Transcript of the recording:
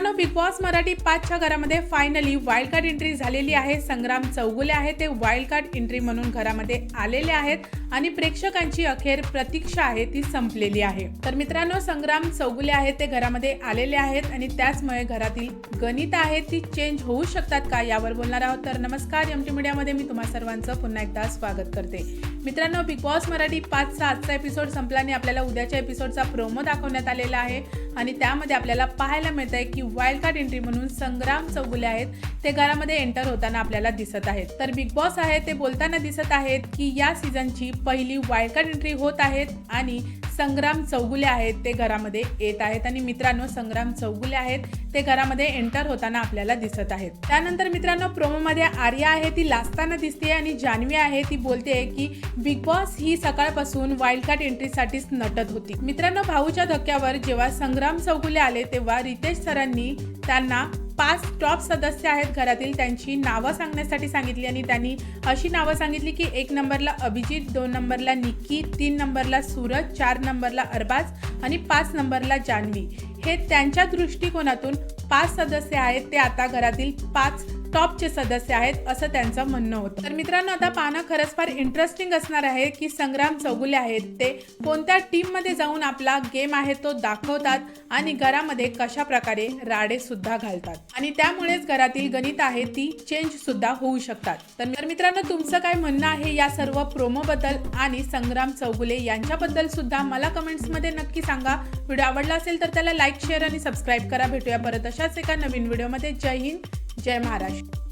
मित्रांनो big boss Marathi पाचच्या घरामध्ये फायनली वाईल्ड कार्ड एंट्री झालेली आहे. संग्राम चौगुले आहे ते वाईल्ड कार्ड एंट्री म्हणून घरामध्ये आलेले आहेत आणि प्रेक्षकांची अखेर प्रतीक्षा आहे ती संपलेली आहे. तर मित्रांनो संग्राम चौगुले आहेत ते घरामध्ये आलेले आहेत आणि त्याचमुळे घरातील गणित आहेत ती चेंज होऊ शकतात का यावर बोलणार आहोत. तर नमस्कार एम टी मीडियामध्ये मी तुम्हा सर्वांचं पुन्हा एकदा स्वागत करते. मित्रांनो बिग बॉस मराठी पाचचा आजचा एपिसोड संपल्याने आपल्याला उद्याच्या एपिसोडचा प्रोमो दाखवण्यात आलेला आहे. आणि त्यामध्ये आपल्याला पाहायला मिळत आहे की वाईल्ड कार्ड एंट्री म्हणून संग्राम चौगुले आहेत. ते घरामध्ये एंटर होताना आपल्याला दिसत आहेत. तर बिग बॉस आहे ते बोलताना दिसत आहेत की या सीझनची पहिली वाईल्ड कार्ड एंट्री होत आहेत आणि संग्राम चौगुले आहेत ते घरामध्ये येत आहेत आणि मित्रांनो संग्राम चौगुले आहेत ते घरामध्ये एंटर होताना आपल्याला दिसत आहेत. त्यानंतर मित्रांनो प्रोमोमध्ये आर्या आहे ती लाजताना दिसते आणि जान्हवी आहे ती बोलते की बिग बॉस ही सकाळपासून वाईल्ड कार्ड एंट्रीसाठीच नटत होती. मित्रांनो भाऊच्या धक्क्यावर जेव्हा संग्राम चौगुले आले तेव्हा रितेश सरांनी त्यांना पाच टॉप सदस्य आहेत घरातील त्यांची नावं सांगण्यासाठी सांगितली आणि त्यांनी अशी नावं सांगितली की एक नंबरला अभिजित दोन नंबरला निक्की तीन नंबरला सूरज चार नंबरला अरबाज आणि पाच नंबरला जान्हवी. हे त्यांच्या दृष्टिकोनातून पाच सदस्य आहेत ते आता घरातील पाच टॉपचे सदस्य आहेत असं त्यांचं म्हणणं होतं. तर मित्रांनो आता पाहणं खरंच फार इंटरेस्टिंग असणार आहे की संग्राम चौगुले आहेत. ते कोणत्या टीममध्ये जाऊन आपला गेम आहे तो दाखवतात आणि घरामध्ये कशा प्रकारे राडे सुद्धा घालतात. आणि त्यामुळेच घरातील गणित आहे ती चेंज सुद्धा होऊ शकतात. तर मित्रांनो तुमचं काय म्हणणं आहे या सर्व प्रोमो बद्दल आणि संग्राम चौगुले यांच्याबद्दल सुद्धा मला कमेंट्समध्ये नक्की सांगा. व्हिडिओ आवडला असेल तर त्याला लाईक शेअर आणि सबस्क्राईब करा. भेटूया परत अशाच एका नवीन व्हिडिओमध्ये जय हिंद जय महाराष्ट्र.